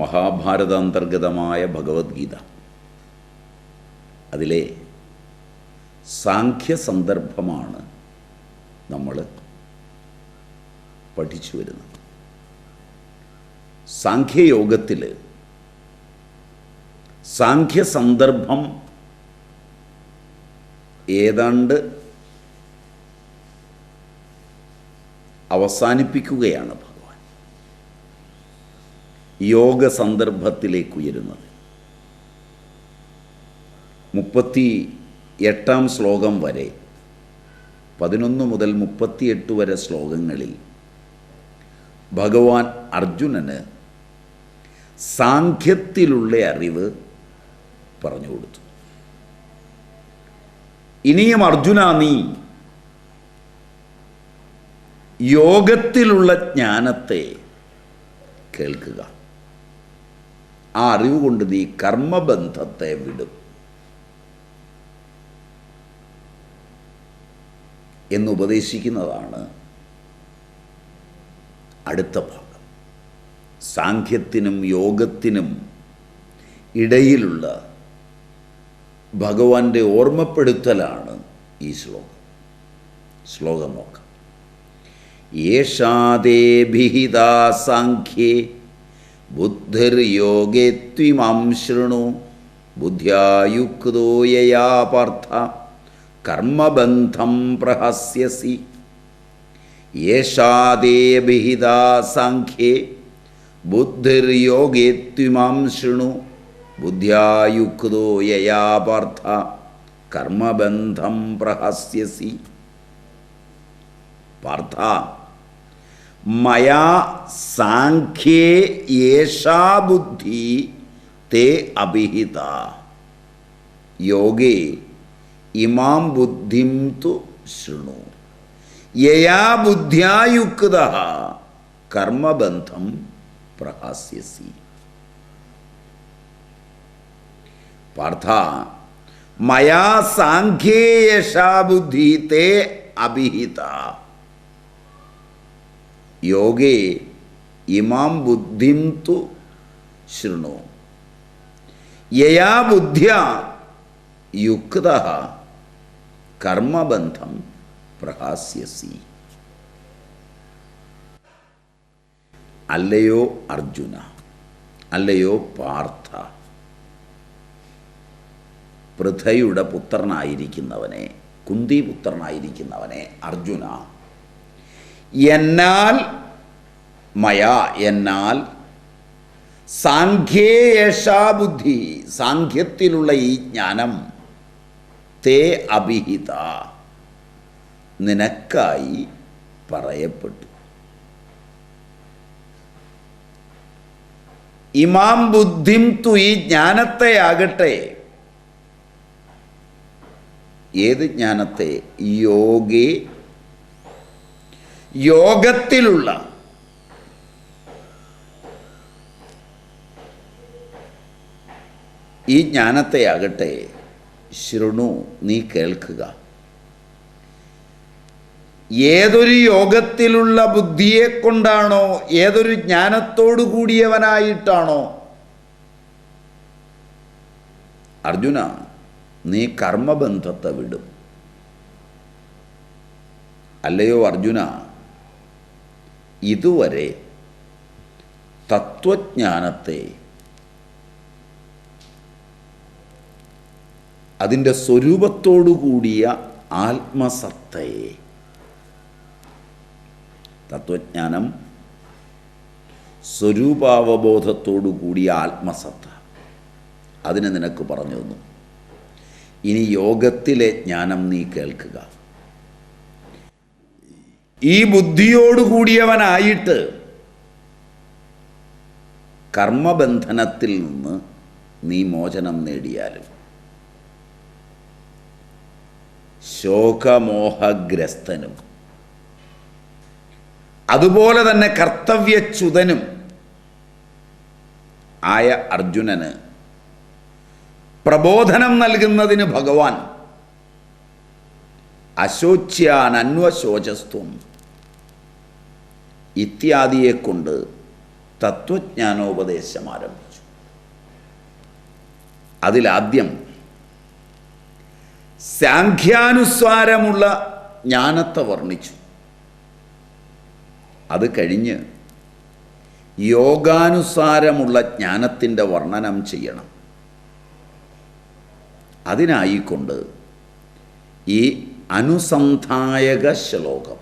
മഹാഭാരതാന്തർഗതമായ ഭഗവത്ഗീത. അതിലെ സാഖ്യ സന്ദർഭമാണ് നമ്മൾ പഠിച്ചു വരുന്നത്. സാഖ്യയോഗത്തിൽ സാഖ്യ സന്ദർഭം ഏതാണ്ട് അവസാനിപ്പിക്കുകയാണ് യോഗ സന്ദർഭത്തിലേക്ക് ഉയരുന്നത് മുപ്പത്തി എട്ടാം ശ്ലോകം വരെ പതിനൊന്ന് മുതൽ മുപ്പത്തിയെട്ട് വരെ ശ്ലോകങ്ങളിൽ ഭഗവാൻ അർജുനന് സാഖ്യത്തിലുള്ള അറിവ് പറഞ്ഞു കൊടുത്തു. ഇനിയും അർജുന നീ യോഗത്തിലുള്ള ജ്ഞാനത്തെ കേൾക്കുക. ആ അറിവ് കൊണ്ട് നീ കർമ്മബന്ധത്തെ വിടും. എന്നുപദേശിക്കുന്നതാണ് അടുത്ത ഭാഗം. സാഖ്യത്തിനും യോഗത്തിനും ഇടയിലുള്ള ഭഗവാന്റെ ഓർമ്മപ്പെടുത്തലാണ് ഈ ശ്ലോകം. ശ്ലോകം നോക്കാം. യേഷാദേ ഭിഹിതാ സാഖ്യേ ബുദ്ധിർയോഗേ ത്വിമാം ശൃണു. ബുദ്ധ്യായുക്തോ യയാ പാർത്ഥ. കർമ്മബന്ധം പ്രഹസ്യസി. യേഷാദേ വിഹിതാ സാഖ്യേ. ബുദ്ധിർയോഗേ ത്വിമാം ശൃണു. ബുദ്ധ്യായുക്തോ യയാ പാർത്ഥ. കർമ്മബന്ധം പ്രഹസ്യസി. പാർത്ഥ. മയാ സാഖ്യേ യേഷാ ബുദ്ധി തേ അഭിഹിത യോഗേ ഇമാം ബുദ്ധിം തു ശൃണു യയാ ബുദ്ധ്യായുക്ത കർമ്മബന്ധം പ്രഹാസ്യസി പാർത്ഥ മയാ സാഖ്യേ യശാ ബുദ്ധി തേ അഭിഹിത യോഗേ ഇമാം ബുദ്ധിം തു ശൃണു. യയാ ബുദ്ധ്യ യുക്ത കർമ്മബന്ധം പ്രഹാസ്യസി. അല്ലയോ അർജുന അല്ലയോ പാർത്ഥ പൃഥയുടെ പുത്രനായിരിക്കുന്നവനെ കുന്തിപുത്രനായിരിക്കുന്നവനെ അർജുന. എന്നാൽ മയാ എന്നാൽ സാഖ്യേയേഷാ ബുദ്ധി സാഖ്യത്തിലുള്ള ഈ ജ്ഞാനം തേ അഭിഹിത നിനക്കായി പറയപ്പെട്ടു. ഇമാം ബുദ്ധിം തു ഈ ജ്ഞാനത്തെയാകട്ടെ ഏത് ജ്ഞാനത്തെ? യോഗേ യോഗത്തിലുള്ള ഈ ജ്ഞാനത്തെയാകട്ടെ ശൃണു നീ കേൾക്കുക. ഏതൊരു യോഗത്തിലുള്ള ബുദ്ധിയെ കൊണ്ടാണോ ഏതൊരു ജ്ഞാനത്തോടു കൂടിയവനായിട്ടാണോ? അർജുന നീ കർമ്മബന്ധത്തെ വിടും. അല്ലയോ അർജുന? ഇതുവരെ തത്വജ്ഞാനത്തെ അതിന്റെ സ്വരൂപത്തോടു കൂടിയ ആത്മസത്തയെ. തത്വജ്ഞാനം സ്വരൂപാവബോധത്തോടു കൂടിയ ആത്മസത്ത. അതിനെ നിനക്ക് പറഞ്ഞു തന്നു. ഇനി യോഗത്തിലെ ജ്ഞാനം നീ കേൾക്കുക. ഈ ബുദ്ധിയോടു കൂടിയവനായിട്ട് കർമ്മബന്ധനത്തിൽ നിന്ന് നീ മോചനം നേടിയാലും ശോകമോഹഗ്രസ്തനും അതുപോലെ തന്നെ കർത്തവ്യച്യുതനും ആയ അർജുനന് പ്രബോധനം നൽകുന്നതിന് ഭഗവാൻ അശോച്യാൻ അന്വശോചസ്ത്വം ഇത്യാദിയെ കൊണ്ട് തത്വജ്ഞാനോപദേശം ആരംഭിച്ചു അതിലാദ്യം സാഖ്യാനുസ്വാരമുള്ള ജ്ഞാനത്തെ വർണിച്ചു. അത് കഴിഞ്ഞ് യോഗാനുസാരമുള്ള ജ്ഞാനത്തിന്റെ വർണനം ചെയ്യണം. അതിനായിക്കൊണ്ട് ഈ അനുസന്ധായക ശ്ലോകം.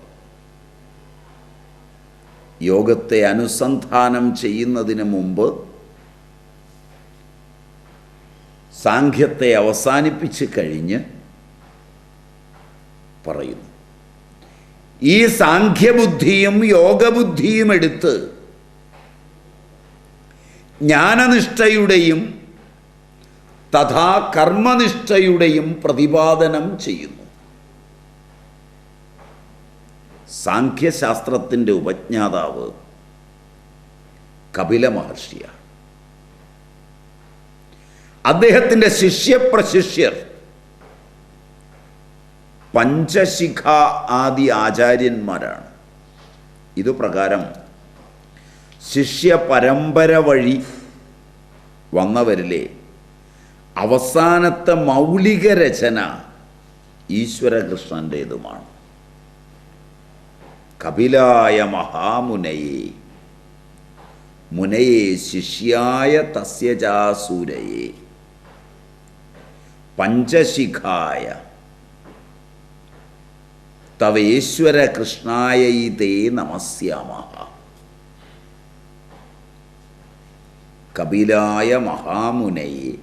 യോഗത്തെ അനുസന്ധാനം ചെയ്യുന്നതിന് മുമ്പ് സാഖ്യത്തെ അവസാനിപ്പിച്ച് കഴിഞ്ഞ് പറയുന്നു. ഈ സാഖ്യബുദ്ധിയും യോഗബുദ്ധിയും എടുത്ത് ജ്ഞാനനിഷ്ഠയുടെയും തഥാ കർമ്മനിഷ്ഠയുടെയും പ്രതിപാദനം ചെയ്യുന്നു. സാഖ്യശാസ്ത്രത്തിന്റെ ഉപജ്ഞാതാവ് കപില മഹർഷിയാണ്. അദ്ദേഹത്തിന്റെ ശിഷ്യപ്രശിഷ്യർ പഞ്ചശിഖ ആദി ആചാര്യന്മാരാണ്. ഇത് പ്രകാരം ശിഷ്യ പരമ്പര വഴി വന്നവരിലെ അവസാനത്തെ മൗലിക രചന ഈശ്വരകൃഷ്ണന്റേതുമാണ് കപിലായ മഹാമുനയെ. മുനയെ ശിഷ്യായ തസ്യജാസൂരയെ പഞ്ചശിഖായ. തവേശ്വര കൃഷ്ണായ ഇതേ നമസ്യാമ കപിലായ മഹാമുനയെ.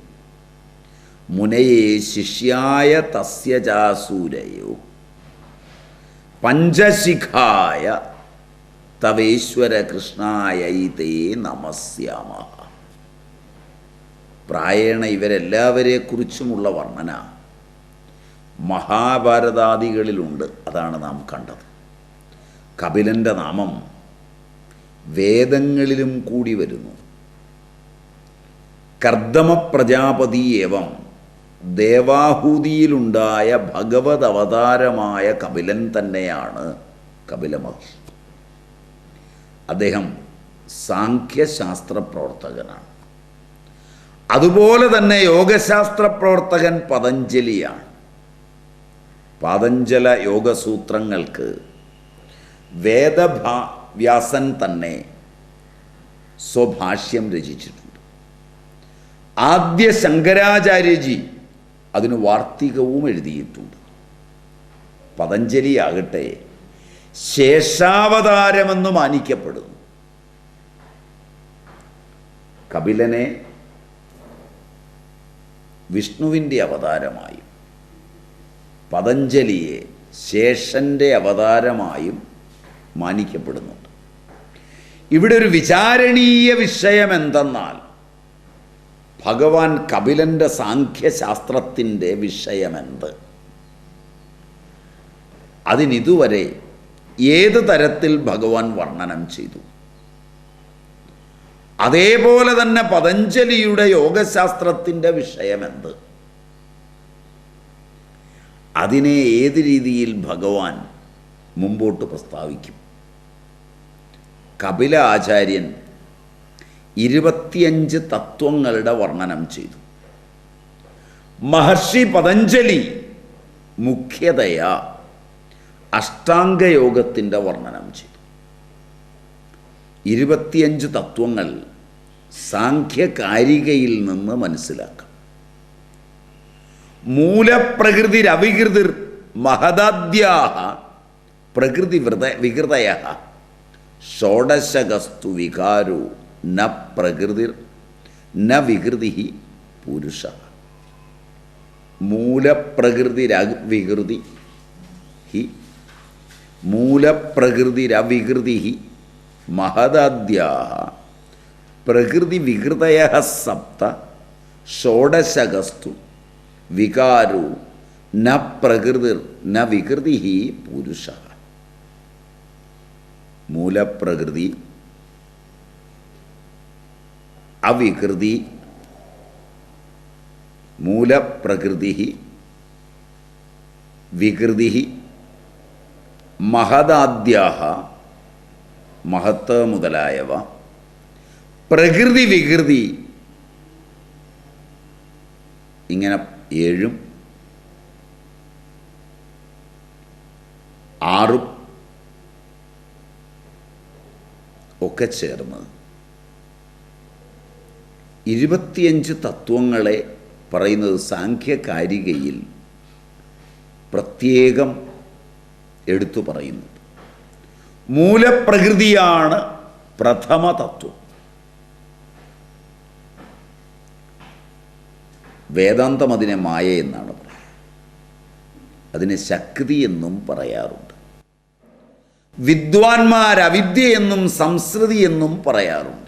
മുനയെ ശിഷ്യായ തസ്യജാസൂരയോ പഞ്ചശിഖായ തവേശ്വര കൃഷ്ണായ ഇതേ നമസ്യാമ. പ്രായേണ ഇവരെല്ലാവരെക്കുറിച്ചുമുള്ള വർണന മഹാഭാരതാദികളിലുണ്ട്. അതാണ് നാം കണ്ടത്. കപിലന്റെ നാമം വേദങ്ങളിലും കൂടി വരുന്നു. കർദമ പ്രജാപതി ഏവം ദേവാഹൂതിയിലുണ്ടായ ഭഗവത് അവതാരമായ കപിലൻ തന്നെയാണ് കപില മഹർഷി. അദ്ദേഹം സാഖ്യശാസ്ത്ര പ്രവർത്തകനാണ്. അതുപോലെ തന്നെ യോഗശാസ്ത്ര പ്രവർത്തകൻ പതഞ്ജലിയാണ്. പതഞ്ജല യോഗസൂത്രങ്ങൾക്ക് വേദഭാ വ്യാസൻ തന്നെ സ്വഭാഷ്യം രചിച്ചിട്ടുണ്ട്. ആദ്യ ശങ്കരാചാര്യജി അതിന് വാർത്തികവും എഴുതിയിട്ടുണ്ട്. പതഞ്ജലി ആകട്ടെ ശേഷാവതാരമെന്ന് മാനിക്കപ്പെടുന്നു. കപിലനെ വിഷ്ണുവിന്റെ അവതാരമായും പതഞ്ജലിയെ ശേഷന്റെ അവതാരമായും മാനിക്കപ്പെടുന്നുണ്ട്. ഇവിടെ ഒരു വിചാരണീയ വിഷയം എന്തെന്നാൽ ഭഗവാൻ കപിലന്റെ സാഖ്യശാസ്ത്രത്തിന്റെ വിഷയമെന്ത്? അതിനിതുവരെ ഏത് തരത്തിൽ ഭഗവാൻ വർണനം ചെയ്തു? അതേപോലെ തന്നെ പതഞ്ജലിയുടെ യോഗശാസ്ത്രത്തിന്റെ വിഷയമെന്ത്? അതിനെ ഏത് രീതിയിൽ ഭഗവാൻ മുമ്പോട്ട് പ്രസ്താവിക്കും? കപില ആചാര്യൻ ഇരുപത്തിയഞ്ച് തത്വങ്ങളുടെ വർണനം ചെയ്തു. മഹർഷി പതഞ്ജലി മുഖ്യതയാ അഷ്ടാംഗയോഗത്തിന്റെ വർണനം ചെയ്തു. ഇരുപത്തിയഞ്ച് തത്വങ്ങൾ സാഖ്യകാരികയിൽ നിന്ന് മനസ്സിലാക്കാം. മൂലപ്രകൃതി രവികൃതിർ മഹദാദ്യാഹ പ്രകൃതി വൃത വികൃതയ ഷോഡശകസ്തു വികാരോ ന പ്രകൃതിർ ന വികൃതി പുരുഷ. മൂലപ്രകൃതിരവികൃതി ഹി മൂലപ്രകൃതിരവികൃതി മഹദാദ്യാഹ പ്രകൃതി വികൃതയ സപ്ത ഷോഡശകസ്തു വികാരോ ന പ്രകൃതിർ ന വികൃതി പുരുഷ. മൂലപ്രകൃതി അവികൃതി മൂലപ്രകൃതി വികൃതി മഹദാദ്യാഹ മഹത്ത് മുതലായവ. പ്രകൃതി വികൃതി ഇങ്ങനെ ഏഴും ആറും ഒക്കെ ചേർന്ന് ഇരുപത്തിയഞ്ച് തത്വങ്ങളെ പറയുന്നത് സാഖ്യകാരികയിൽ പ്രത്യേകം എടുത്തു പറയുന്നു. മൂലപ്രകൃതിയാണ് പ്രഥമ തത്വം. വേദാന്തം അതിനെ മായ എന്നാണ് പറയുന്നത്. അതിനെ ശക്തി എന്നും പറയാറുണ്ട്. വിദ്വാൻമാർ അവിദ്യ എന്നും സംസ്കൃതി എന്നും പറയാറുണ്ട്.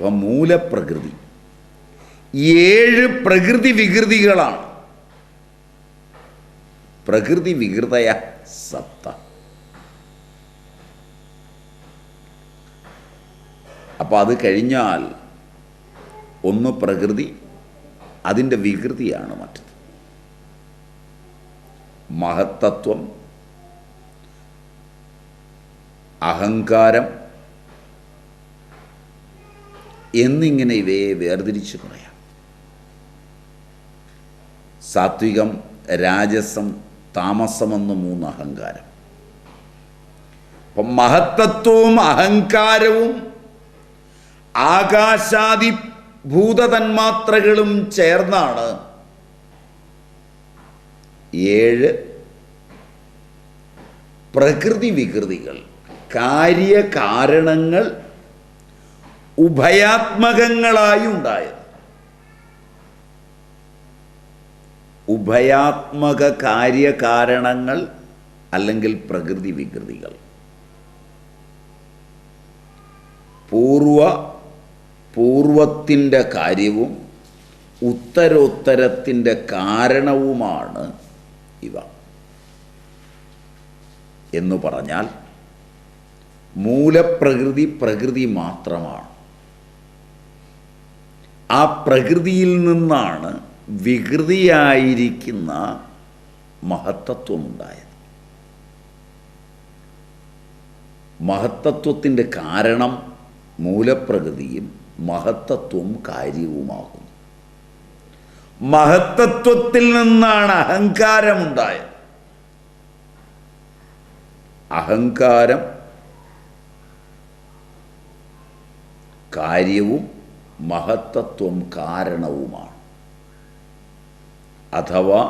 അപ്പം മൂലപ്രകൃതി. ഏഴ് പ്രകൃതി വികൃതികളാണ്. പ്രകൃതി വികൃതയ സപ്ത. അപ്പോൾ അത് കഴിഞ്ഞാൽ ഒന്ന് പ്രകൃതി അതിന്റെ വികൃതിയാണ് മറ്റത്. മഹത്തത്വം അഹങ്കാരം എന്നിങ്ങനെ ഇവയെ വേർതിരിച്ച് പറയാം സാത്വികം രാജസം താമസം എന്ന് മൂന്ന് അഹങ്കാരം. അപ്പം മഹത്തത്വവും അഹങ്കാരവും ആകാശാദി ഭൂതതന്മാത്രകളും ചേർന്നാണ് ഏഴ് പ്രകൃതി വികൃതികൾ കാര്യകാരണങ്ങൾ ഉഭയാത്മകങ്ങളായി ഉണ്ടായത്. ഉഭയാത്മക കാര്യകാരണങ്ങൾ അല്ലെങ്കിൽ പ്രകൃതി വികൃതികൾ. പൂർവ പൂർവത്തിന്റെ കാര്യവും ഉത്തരോത്തരത്തിന്റെ കാരണവുമാണ് ഇവ. എന്ന് പറഞ്ഞാൽ മൂലപ്രകൃതി പ്രകൃതി മാത്രമാണ്. ആ പ്രകൃതിയിൽ നിന്നാണ് വികൃതിയായിരിക്കുന്ന മഹത്തത്വമുണ്ടായത് മഹത്തത്വത്തിന്റെ കാരണം മൂലപ്രകൃതിയും മഹത്തത്വം കാര്യവുമാകുന്നു. മഹത്തത്വത്തിൽ നിന്നാണ് അഹങ്കാരമുണ്ടായത്. അഹങ്കാരം കാര്യവും മഹത്തത്വം കാരണവുമാണ്. അഥവാ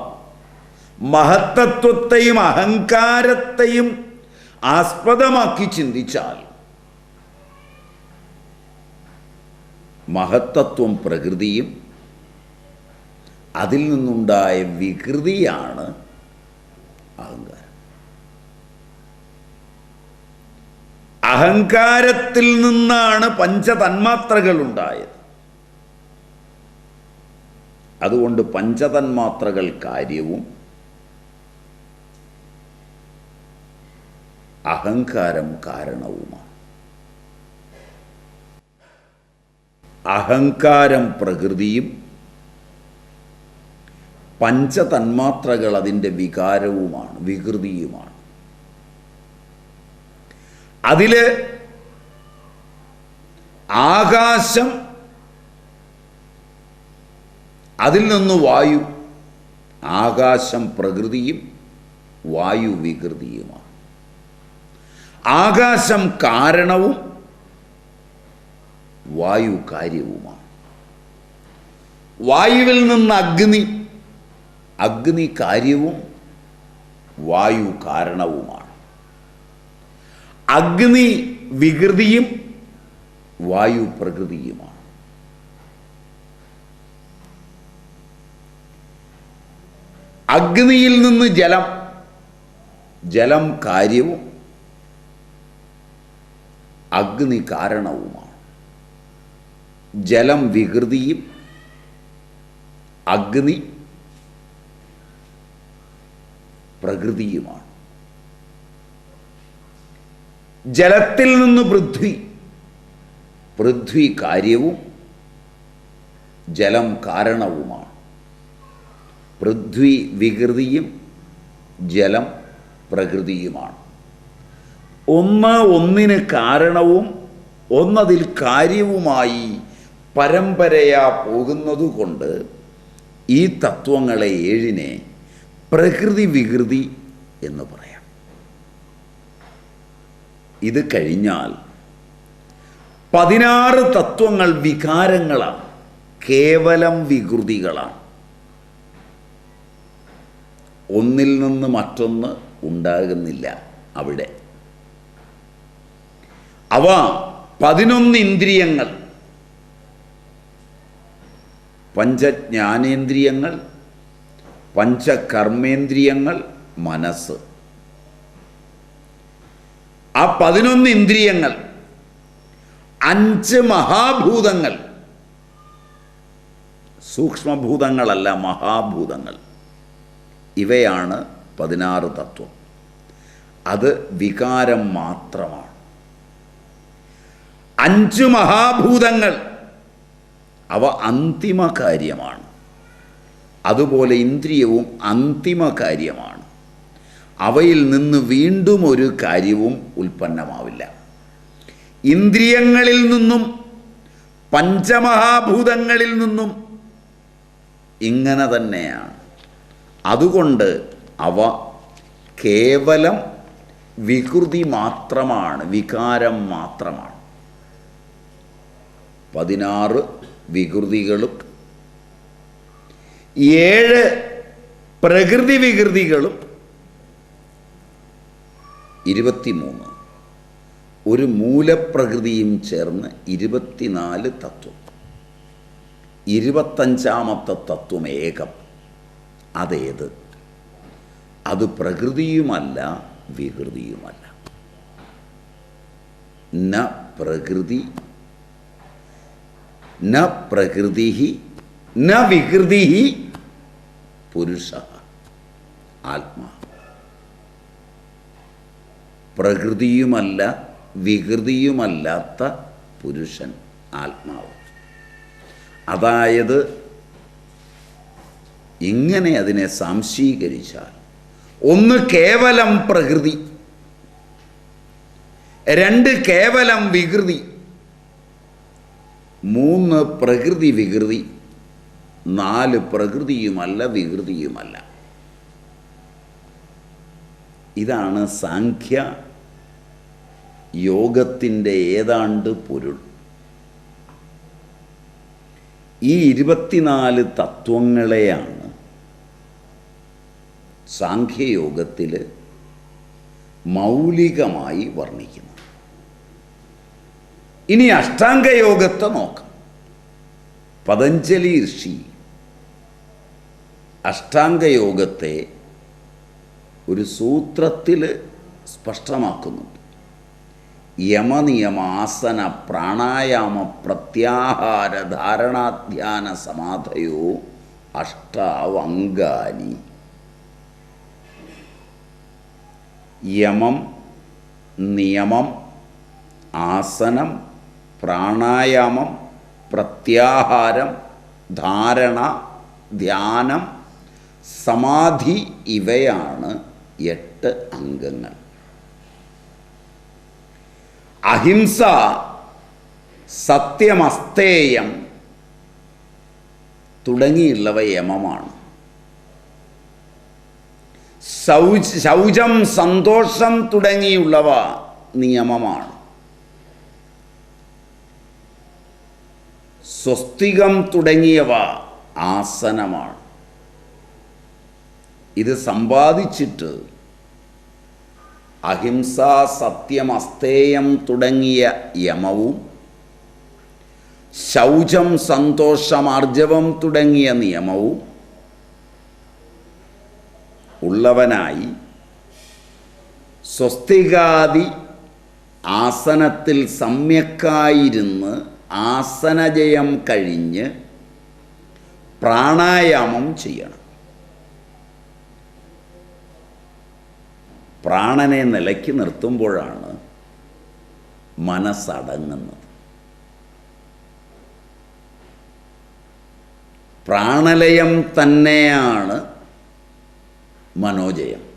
മഹത്തത്വത്തെയും അഹങ്കാരത്തെയും ആസ്പദമാക്കി ചിന്തിച്ചാൽ മഹത്തത്വം പ്രകൃതിയും അതിൽ നിന്നുണ്ടായ വികൃതിയാണ് അഹങ്കാരം. അഹങ്കാരത്തിൽ നിന്നാണ് പഞ്ചതന്മാത്രകൾ ഉണ്ടായത് അതുകൊണ്ട് പഞ്ചതന്മാത്രകൾ കാര്യവും അഹങ്കാരം കാരണവുമാണ്. അഹങ്കാരം പ്രകൃതിയും പഞ്ചതന്മാത്രകൾ അതിന്റെ വികാരവുമാണ് വികൃതിയുമാണ്. അതിൽ ആകാശം അതിൽ നിന്ന് വായു ആകാശം പ്രകൃതിയും വായു വികൃതിയുമാണ്. ആകാശം കാരണവും വായു കാര്യവുമാണ്. വായുവിൽ നിന്ന് അഗ്നി അഗ്നി കാര്യവും വായു കാരണവുമാണ്. അഗ്നി വികൃതിയും വായു പ്രകൃതിയുമാണ്. അഗ്നിയിൽ നിന്ന് ജലം ജലം കാര്യവും അഗ്നി കാരണവുമാണ്. ജലം വികൃതിയും അഗ്നി പ്രകൃതിയുമാണ്. ജലത്തിൽ നിന്ന് പൃഥ്വി പൃഥ്വി കാര്യവും ജലം കാരണവുമാണ്. പൃഥ്വി വികൃതിയും ജലം പ്രകൃതിയുമാണ്. ഒന്ന് ഒന്നിന് കാരണവും ഒന്നതിൽ കാര്യവുമായി പരമ്പരയാ പോകുന്നതുകൊണ്ട് ഈ തത്വങ്ങളെ ഏഴിനെ പ്രകൃതി വികൃതി എന്ന് പറയാം. ഇത് കഴിഞ്ഞാൽ പതിനാറ് തത്വങ്ങൾ വികാരങ്ങളാണ് കേവലം വികൃതികളാണ്. ഒന്നിൽ നിന്ന് മറ്റൊന്ന് ഉണ്ടാകുന്നില്ല അവിടെ. അവ പതിനൊന്ന് ഇന്ദ്രിയങ്ങൾ. പഞ്ചജ്ഞാനേന്ദ്രിയങ്ങൾ പഞ്ചകർമ്മേന്ദ്രിയങ്ങൾ മനസ്സ്. ആ പതിനൊന്ന് ഇന്ദ്രിയങ്ങൾ അഞ്ച് മഹാഭൂതങ്ങൾ. സൂക്ഷ്മഭൂതങ്ങളല്ല മഹാഭൂതങ്ങൾ. ഇവയാണ് പതിനാറ് തത്വം. അത് വികാരം മാത്രമാണ്. അഞ്ച് മഹാഭൂതങ്ങൾ. അവ അന്തിമ കാര്യമാണ്. അതുപോലെ ഇന്ദ്രിയവും അന്തിമ കാര്യമാണ്. അവയിൽ നിന്ന് വീണ്ടും ഒരു കാര്യവും ഉൽപ്പന്നമാവില്ല. ഇന്ദ്രിയങ്ങളിൽ നിന്നും പഞ്ചമഹാഭൂതങ്ങളിൽ നിന്നും ഇങ്ങനെ തന്നെയാണ്. അതുകൊണ്ട് അവ കേവലം വികൃതി മാത്രമാണ് വികാരം മാത്രമാണ്. പതിനാറ് വികൃതികളും ഏഴ് പ്രകൃതി വികൃതികളും ഇരുപത്തിമൂന്ന്. ഒരു മൂലപ്രകൃതിയും ചേർന്ന് ഇരുപത്തിനാല് തത്വം. ഇരുപത്തഞ്ചാമത്തെ തത്വം ഏകം. അതേത്? അത് പ്രകൃതിയുമല്ല വികൃതിയുമല്ല. ന പ്രകൃതി ന പ്രകൃതി ന വികൃതി പുരുഷ ആത്മാ. പ്രകൃതിയുമല്ല വികൃതിയുമല്ലാത്ത പുരുഷൻ ആത്മാവ്. അതായത് ഇങ്ങനെ അതിനെ സംശീകരിച്ചാൽ ഒന്ന് കേവലം പ്രകൃതി രണ്ട് കേവലം വികൃതി മൂന്ന് പ്രകൃതി വികൃതി നാല് പ്രകൃതിയുമല്ല വികൃതിയുമല്ല. ഇതാണ് സാഖ്യ യോഗത്തിന്റെ ഏതാണ്ട് പൊരുൾ. ഈ ഇരുപത്തിനാല് തത്വങ്ങളെയാണ് സാഖ്യയോഗത്തിൽ മൗലികമായി വർണിക്കുന്നത് ഇനി അഷ്ടാംഗയോഗത്തെ നോക്കാം. പതഞ്ജലി ഋഷി അഷ്ടാംഗയോഗത്തെ ഒരു സൂത്രത്തിൽ സ്പഷ്ടമാക്കുന്നുണ്ട്. യമനിയമ ആസന പ്രാണായാമ പ്രത്യാഹാര ധാരണാധ്യാന സമാധയോ അഷ്ടാവങ്കാനി യമം നിയമം ആസനം പ്രാണായാമം പ്രത്യാഹാരം ധാരണ ധ്യാനം സമാധി ഇവയാണ് എട്ട് അംഗങ്ങൾ. അഹിംസ സത്യമസ്തേയം തുടങ്ങിയുള്ളവ യമമാണ്. ശൗച ശൗചം സന്തോഷം തുടങ്ങിയുള്ളവ നിയമമാണ്. സ്വസ്തികം തുടങ്ങിയവ ആസനമാണ്. ഇത് സമ്പാദിച്ചിട്ട് അഹിംസ സത്യം അസ്തേയം തുടങ്ങിയ യമവും ശൗചം സന്തോഷമാർജവം തുടങ്ങിയ നിയമവും ഉള്ളവനായി സ്വസ്തികാദി ആസനത്തിൽ സമ്യക്കായിരുന്ന് ആസനജയം കഴിഞ്ഞ് പ്രാണായാമം ചെയ്യണം. പ്രാണനെ നിലയ്ക്ക് നിർത്തുമ്പോഴാണ് മനസ്സടങ്ങുന്നത്. പ്രാണലയം തന്നെയാണ് മനോജയം.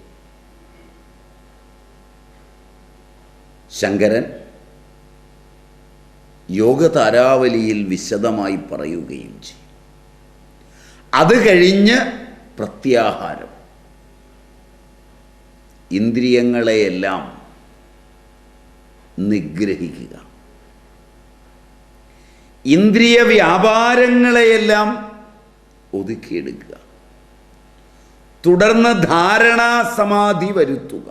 ശങ്കരൻ യോഗതാരാവലിയിൽ വിശദമായി പറയുകയും ചെയ്യും. അത് കഴിഞ്ഞ് പ്രത്യാഹാരം. ഇന്ദ്രിയങ്ങളെയെല്ലാം നിഗ്രഹിക്കുക. ഇന്ദ്രിയ വ്യാപാരങ്ങളെയെല്ലാം ഒതുക്കിയെടുക്കുക. തുടർന്ന് ധാരണാ സമാധി വരുത്തുക.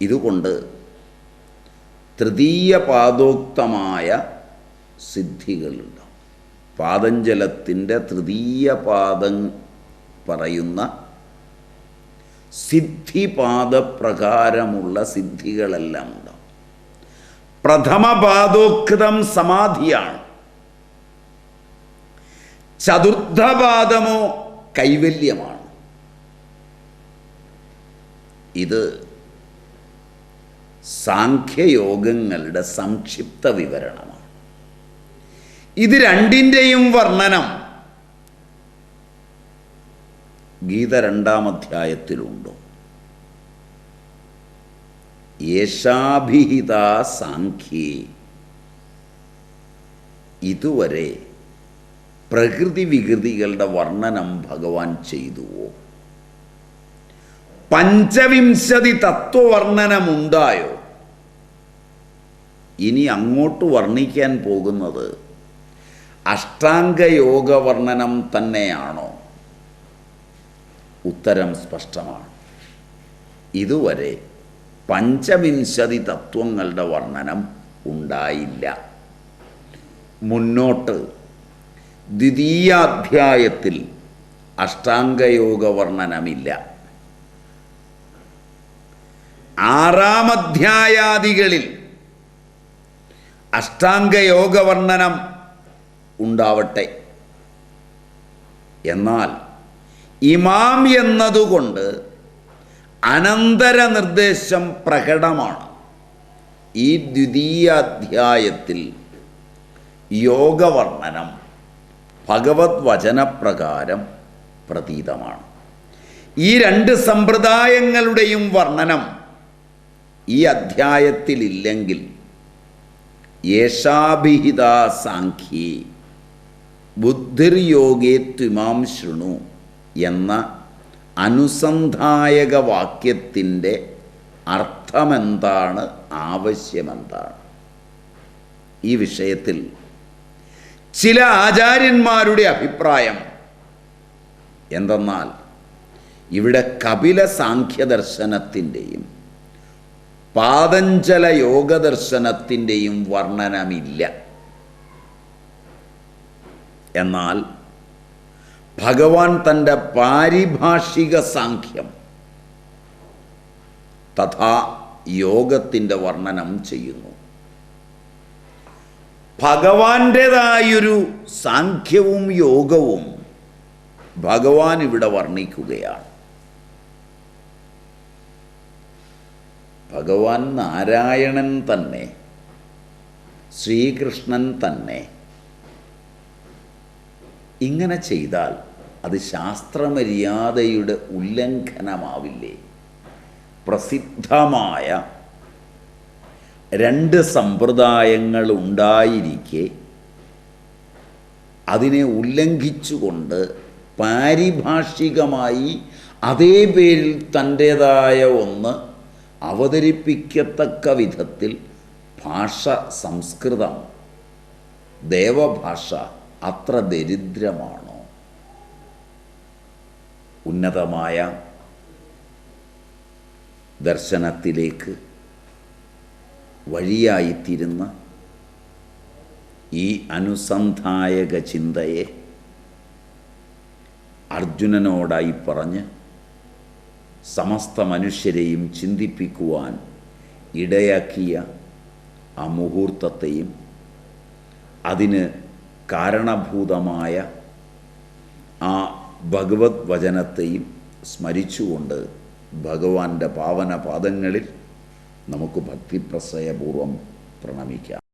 ഇതുകൊണ്ട് തൃതീയ പാദോക്തമായ സിദ്ധികളുണ്ടാവും പാദഞ്ചലത്തിന്റെ തൃതീയ പാദം പറയുന്ന സിദ്ധിപാദപ്രകാരമുള്ള സിദ്ധികളെല്ലാം ഉണ്ടാവും പ്രഥമ പാദോക്തം സമാധിയാണ്. ചതുർത്ഥപാദമോ കൈവല്യമാണ്. ഇത് സാഖ്യയോഗങ്ങളുടെ സംക്ഷിപ്ത വിവരണമാണ്. ഇത് രണ്ടിന്റെയും വർണനം ഗീത രണ്ടാം അധ്യായത്തിലുണ്ടോ. യേശാഭിഹിത സാഖ്യേ. ഇതുവരെ പ്രകൃതി വികൃതികളുടെ വർണനം ഭഗവാൻ ചെയ്തുവോ? പഞ്ചവിംശതി തത്വവർണനമുണ്ടായോ? ഇനി അങ്ങോട്ട് വർണിക്കാൻ പോകുന്നത് അഷ്ടാംഗയോഗ വർണനം തന്നെയാണോ? ഉത്തരം സ്പഷ്ടമാണ്. ഇതുവരെ പഞ്ചവിംശതി തത്വങ്ങളുടെ വർണനം ഉണ്ടായില്ല. മുന്നോട്ട് ദ്വിതീയാധ്യായത്തിൽ അഷ്ടാംഗയോഗ വർണനമില്ല ആറാമധ്യായാദികളിൽ അഷ്ടാംഗയോഗ വർണനം ഉണ്ടാവട്ടെ. എന്നാൽ ഇമാം എന്നതുകൊണ്ട് അനന്തര നിർദ്ദേശം പ്രകടമാണ്. ഈ ദ്വിതീയാധ്യായത്തിൽ യോഗവർണനം ഭഗവത് വചനപ്രകാരം പ്രതീതമാണ്. ഈ രണ്ട് സമ്പ്രദായങ്ങളുടെയും വർണനം ഈ അധ്യായത്തിലില്ലെങ്കിൽ യേശാഭിഹിത സാഖ്യേ ബുദ്ധിർയോഗേ ത്വിമാം ശൃണു എന്ന അനുസന്ധായക വാക്യത്തിന്റെ അർത്ഥമെന്താണ് ആവശ്യമെന്താണ്? ഈ വിഷയത്തിൽ ചില ആചാര്യന്മാരുടെ അഭിപ്രായം. എന്തെന്നാൽ ഇവിടെ കപില സാഖ്യദർശനത്തിന്റെയും പാതഞ്ചല യോഗദർശനത്തിന്റെയും വർണനമില്ല. എന്നാൽ ഭഗവാൻ തന്റെ പാരിഭാഷിക സാഖ്യം തഥാ യോഗത്തിന്റെ വർണനം ചെയ്യുന്നു. ഭഗവാന്റേതായൊരു സാഖ്യവും യോഗവും ഭഗവാൻ ഇവിടെ വർണിക്കുകയാണ്. ഭഗവാൻ നാരായണൻ തന്നെ ശ്രീകൃഷ്ണൻ തന്നെ. ഇങ്ങനെ ചെയ്താൽ അത് ശാസ്ത്രമര്യാദയുടെ ഉല്ലംഘനമാവില്ലേ? പ്രസിദ്ധമായ രണ്ട് സമ്പ്രദായങ്ങൾ ഉണ്ടായിരിക്കെ അതിനെ ഉല്ലംഘിച്ചുകൊണ്ട് പാരിഭാഷികമായി അതേ പേരിൽ തന്റേതായ ഒന്ന് അവതരിപ്പിക്കത്തക്ക വിധത്തിൽ ഭാഷ സംസ്കൃതം. ദേവഭാഷ അത്ര ദരിദ്രമാണോ? ഉന്നതമായ ദർശനത്തിലേക്ക് വഴിയായിത്തീരുന്ന ഈ അനുസന്ധായക ചിന്തയെ അർജുനനോടായി പറഞ്ഞ് സമസ്ത മനുഷ്യരെയും ചിന്തിപ്പിക്കുവാൻ ഇടയാക്കിയ ആ മുഹൂർത്തത്തെയും അതിന് കാരണഭൂതമായ ആ ഭഗവത് വചനത്തെയും സ്മരിച്ചുകൊണ്ട് ഭഗവാന്റെ പാവന പാദങ്ങളിൽ നമുക്ക് ഭക്തിപ്രസയപൂർവം പ്രണമിക്കാം.